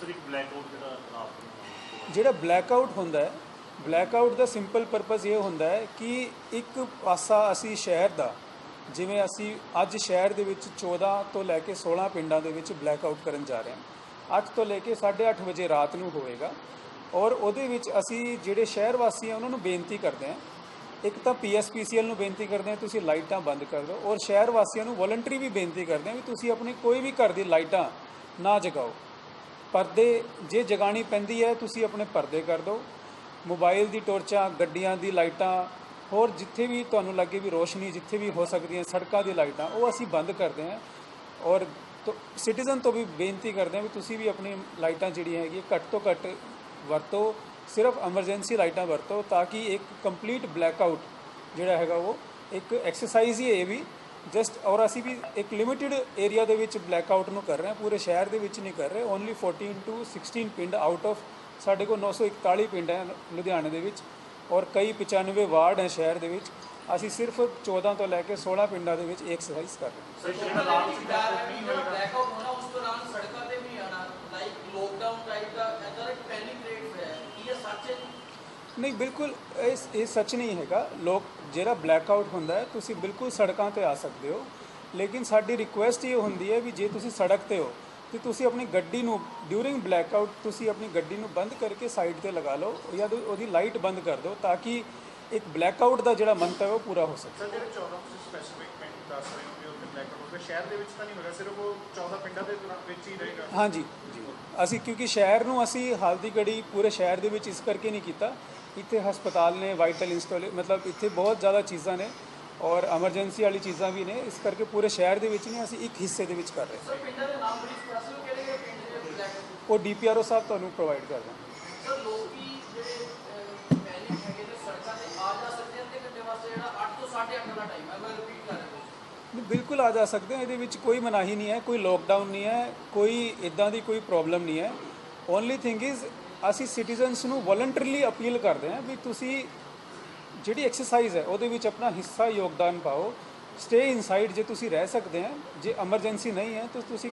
Sir, ਇੱਕ black out ਜਿਹੜਾ ਰਾਤ ਨੂੰ ਜਿਹੜਾ ਬਲੈਕਆਊਟ ਹੁੰਦਾ ਹੈ ਬਲੈਕਆਊਟ ਦਾ ਸਿੰਪਲ ਪਰਪਸ ਇਹ ਹੁੰਦਾ ਹੈ ਕਿ ਇੱਕ ਪਾਸਾ ਅਸੀਂ ਸ਼ਹਿਰ ਦਾ, ਜਿਵੇਂ ਅਸੀਂ ਅੱਜ ਸ਼ਹਿਰ ਦੇ ਵਿੱਚ 14 ਤੋਂ ਲੈ ਕੇ 16 ਪਿੰਡਾਂ ਦੇ ਵਿੱਚ ਬਲੈਕਆਊਟ ਕਰਨ ਜਾ ਰਹੇ ਹਾਂ। 8 ਤੋਂ ਲੈ ਕੇ 8:30 ਵਜੇ ਰਾਤ ਨੂੰ ਹੋਵੇਗਾ ਔਰ ਉਹਦੇ ਵਿੱਚ ਅਸੀਂ ਜਿਹੜੇ ਸ਼ਹਿਰ ਵਾਸੀ ਆ, ਉਹਨਾਂ ਨੂੰ ਬੇਨਤੀ ਕਰਦੇ ਹਾਂ। ਇੱਕ ਤਾਂ ਪੀਐਸਪੀਸੀਐਲ ਨੂੰ ਬੇਨਤੀ ਕਰਦੇ ਹਾਂ, ਤੁਸੀਂ ਲਾਈਟਾਂ ਬੰਦ ਕਰ ਦਿਓ ਔਰ ਸ਼ਹਿਰ ਵਾਸੀਆਂ ਨੂੰ ਵੋਲੰਟਰੀ ਵੀ ਬੇਨਤੀ ਕਰਦੇ ਹਾਂ ਵੀ ਤੁਸੀਂ ਆਪਣੀ ਕੋਈ ਵੀ ਘਰ ਦੀ ਲਾਈਟਾਂ ਨਾ ਜਗਾਓ। ਪਰਦੇ, ਜੇ ਜਗਾਣੀ ਪੈਂਦੀ ਹੈ, ਤੁਸੀਂ ਆਪਣੇ ਪਰਦੇ ਕਰ ਦਿਓ। ਮੋਬਾਈਲ ਦੀ ਟੋਰਚਾਂ, ਗੱਡੀਆਂ ਦੀ ਲਾਈਟਾਂ, ਹੋਰ ਜਿੱਥੇ ਵੀ ਤੁਹਾਨੂੰ ਲੱਗੇ ਵੀ ਰੋਸ਼ਨੀ, ਜਿੱਥੇ ਵੀ ਹੋ ਸਕਦੀ ਹੈ ਸੜਕਾਂ ਦੀ ਲਾਈਟਾਂ, ਉਹ ਅਸੀਂ ਬੰਦ ਕਰਦੇ ਹਾਂ। ਔਰ ਸਿਟੀਜ਼ਨ ਤੋਂ ਵੀ ਬੇਨਤੀ ਕਰਦੇ ਹਾਂ ਵੀ ਤੁਸੀਂ ਵੀ ਆਪਣੀ ਲਾਈਟਾਂ ਜਿਹੜੀਆਂ ਹੈਗੀਆਂ, ਘੱਟ ਤੋਂ ਘੱਟ ਵਰਤੋ। ਸਿਰਫ ਐਮਰਜੈਂਸੀ ਲਾਈਟਾਂ ਵਰਤੋ ਤਾਂ ਕਿ ਇੱਕ ਕੰਪਲੀਟ ਬਲੈਕ ਆਊਟ ਜਿਹੜਾ ਹੈਗਾ ਉਹ, ਇੱਕ ਐਕਸਰਸਾਈਜ਼ ਹੀ ਹੈ ਇਹ ਵੀ ਜਸਟ ਔਰ ਅਸੀਂ ਵੀ ਇੱਕ ਲਿਮਿਟਿਡ ਏਰੀਆ ਦੇ ਵਿੱਚ ਬਲੈਕ ਆਊਟ ਨੂੰ ਕਰ ਰਹੇ ਹਾਂ, ਪੂਰੇ ਸ਼ਹਿਰ ਦੇ ਵਿੱਚ ਨਹੀਂ ਕਰ ਰਹੇ ਓਨਲੀ 14 ਟੂ 16 ਪਿੰਡ ਆਊਟ ਆਫ ਸਾਡੇ ਕੋਲ 941 ਪਿੰਡ ਹੈ ਲੁਧਿਆਣੇ ਦੇ ਵਿੱਚ ਔਰ ਕਈ 95 ਵਾਰਡ ਹੈ ਸ਼ਹਿਰ ਦੇ ਵਿੱਚ। ਅਸੀਂ ਸਿਰਫ 14 ਤੋਂ ਲੈ ਕੇ 16 ਪਿੰਡਾਂ ਦੇ ਵਿੱਚ ਐਕਸਰਸਾਈਜ਼ ਕਰ ਰਹੇ ਹਾਂ ਸਰ ਜਿਹੜਾ ਰਾਤ ਸੀ ਬਲੈਕਆਊਟ ਹੋਣਾ ਉਸ ਦੌਰਾਨ ਸੜਕਾਂ ਤੇ ਵੀ ਆਣਾ ਲਾਈਕ ਲੋਕਡਾਊਨ ਟਾਈਪ ਦਾ ਐਦਾਂ ਇੱਕ ਪੈਨਿਕ ਕ੍ਰੀਏਟ ਹੋਇਆ ਹੈ ਕੀ ਇਹ ਸੱਚ ਹੈ ਨਹੀਂ, ਬਿਲਕੁਲ ਇਸ ਇਹ ਸੱਚ ਨਹੀਂ ਹੈਗਾ। ਲੋਕ, ਜਿਹੜਾ ਬਲੈਕ ਆਊਟ ਹੁੰਦਾ ਹੈ, ਤੁਸੀਂ ਬਿਲਕੁਲ ਸੜਕਾਂ ਤੇ ਆ ਸਕਦੇ ਹੋ। ਲੇਕਿਨ ਸਾਡੀ ਰਿਕੁਐਸਟ ਇਹ ਹੁੰਦੀ ਹੈ ਵੀ ਜੇ ਤੁਸੀਂ ਸੜਕ ਤੇ ਹੋ, ਤੇ ਤੁਸੀਂ ਆਪਣੀ ਗੱਡੀ ਨੂੰ ਡਿਊਰਿੰਗ ਬਲੈਕ ਆਊਟ ਤੁਸੀਂ ਆਪਣੀ ਗੱਡੀ ਨੂੰ ਬੰਦ ਕਰਕੇ ਸਾਈਡ ਤੇ ਲਗਾ ਲਓ ਜਾਂ ਤਾਂ ਉਹਦੀ ਲਾਈਟ ਬੰਦ ਕਰ ਦਿਓ, ਤਾਂ ਕਿ ਇੱਕ ਬਲੈਕਆਊਟ ਦਾ ਜਿਹੜਾ ਮੰਤਵ ਹੈ ਉਹ ਪੂਰਾ ਹੋ ਸਕੇ। ਸਰ ਜਿਹੜੇ 14 ਤੁਸੀਂ ਸਪੈਸੀਫਿਕ ਪਿੰਡ ਦੱਸ ਰਹੇ ਹੋ ਕਿ ਉੱਥੇ ਬਲੈਕ ਆਊਟ ਹੋਊਗਾ ਸ਼ਹਿਰ ਦੇ ਵਿੱਚ ਤਾਂ ਨਹੀਂ ਹੋਗਾ ਸਿਰਫ ਉਹ 14 ਪਿੰਡਾਂ ਦੇ ਵਿੱਚ ਹੀ ਰਹੇਗਾ? ਹਾਂਜੀ ਅਸੀਂ ਕਿਉਂਕਿ ਸ਼ਹਿਰ ਨੂੰ ਅਸੀਂ ਹਾਲ ਦੀ ਘੜੀ ਪੂਰੇ ਸ਼ਹਿਰ ਦੇ ਵਿੱਚ ਇਸ ਕਰਕੇ ਨਹੀਂ ਕੀਤਾ। ਇੱਥੇ ਹਸਪਤਾਲ ਨੇ ਵਾਈਟਲ ਇੰਸਟਾਲੇ ਮਤਲਬ ਇੱਥੇ ਬਹੁਤ ਜ਼ਿਆਦਾ ਚੀਜ਼ਾਂ ਨੇ ਔਰ ਐਮਰਜੈਂਸੀ ਵਾਲੀ ਚੀਜ਼ਾਂ ਵੀ ਨੇ ਇਸ ਕਰਕੇ ਪੂਰੇ ਸ਼ਹਿਰ ਦੇ ਵਿੱਚ ਨਹੀਂ ਅਸੀਂ ਇੱਕ ਹਿੱਸੇ ਦੇ ਵਿੱਚ ਕਰ ਰਹੇ। ਸਰ ਪਿੰਡਾਂ ਦੇ ਨਾਮ ਸਕਦੇ ਕਿਹੜੇ ਕਿਹੜੇ ਪਿੰਡ ਬਲੈਕ ਉਹ ਡੀਪੀਆਰਓ ਸਾਹਿਬ ਤੁਹਾਨੂੰ ਪ੍ਰੋਵਾਈਡ ਕਰ ਦੇਣਗੇ ਸਰ ਲੋਕੀ ਜਿਹੜੇ ਪੈਨਿਕ ਹੈਗੇ ਨੇ ਸੜਕਾਂ ਤੇ ਆ ਜਾ ਸਕਦੇ ਹਨ ਤੇ ਘੰਟੇ ਵਾਸਤੇ ਜਿਹੜਾ 8 ਤੋਂ 8:30 ਦਾ ਟਾਈਮ ਹੈ ਮੈਂ ਰਿਪੀਟ ਕਰ ਰਿਹਾ ਨਹੀਂ, ਬਿਲਕੁਲ ਆ ਜਾ ਸਕਦੇ ਹੋ, ਇਹਦੇ ਵਿੱਚ ਕੋਈ ਮਨਾਹੀ ਨਹੀਂ ਹੈ, ਕੋਈ ਲੋਕਡਾਊਨ ਨਹੀਂ ਹੈ, ਕੋਈ ਇਦਾਂ ਦੀ ਕੋਈ ਪ੍ਰੋਬਲਮ ਨਹੀਂ ਹੈ। ਓਨਲੀ ਥਿੰਗ ਇਜ਼ ਅਸੀਂ ਸਿਟੀਜ਼ਨਸ ਨੂੰ ਵੋਲੰਟਰੀਲੀ ਅਪੀਲ ਕਰਦੇ ਹਾਂ ਵੀ ਤੁਸੀਂ ਜਿਹੜੀ ਐਕਸਰਸਾਈਜ਼ ਹੈ, ਉਹਦੇ ਵਿੱਚ ਆਪਣਾ ਹਿੱਸਾ, ਯੋਗਦਾਨ ਪਾਓ। ਸਟੇ ਇਨਸਾਈਡ ਜੇ ਤੁਸੀਂ ਰਹਿ ਸਕਦੇ ਹੋ, ਜੇ ਐਮਰਜੈਂਸੀ ਨਹੀਂ ਹੈ, ਤਾਂ ਤੁਸੀਂ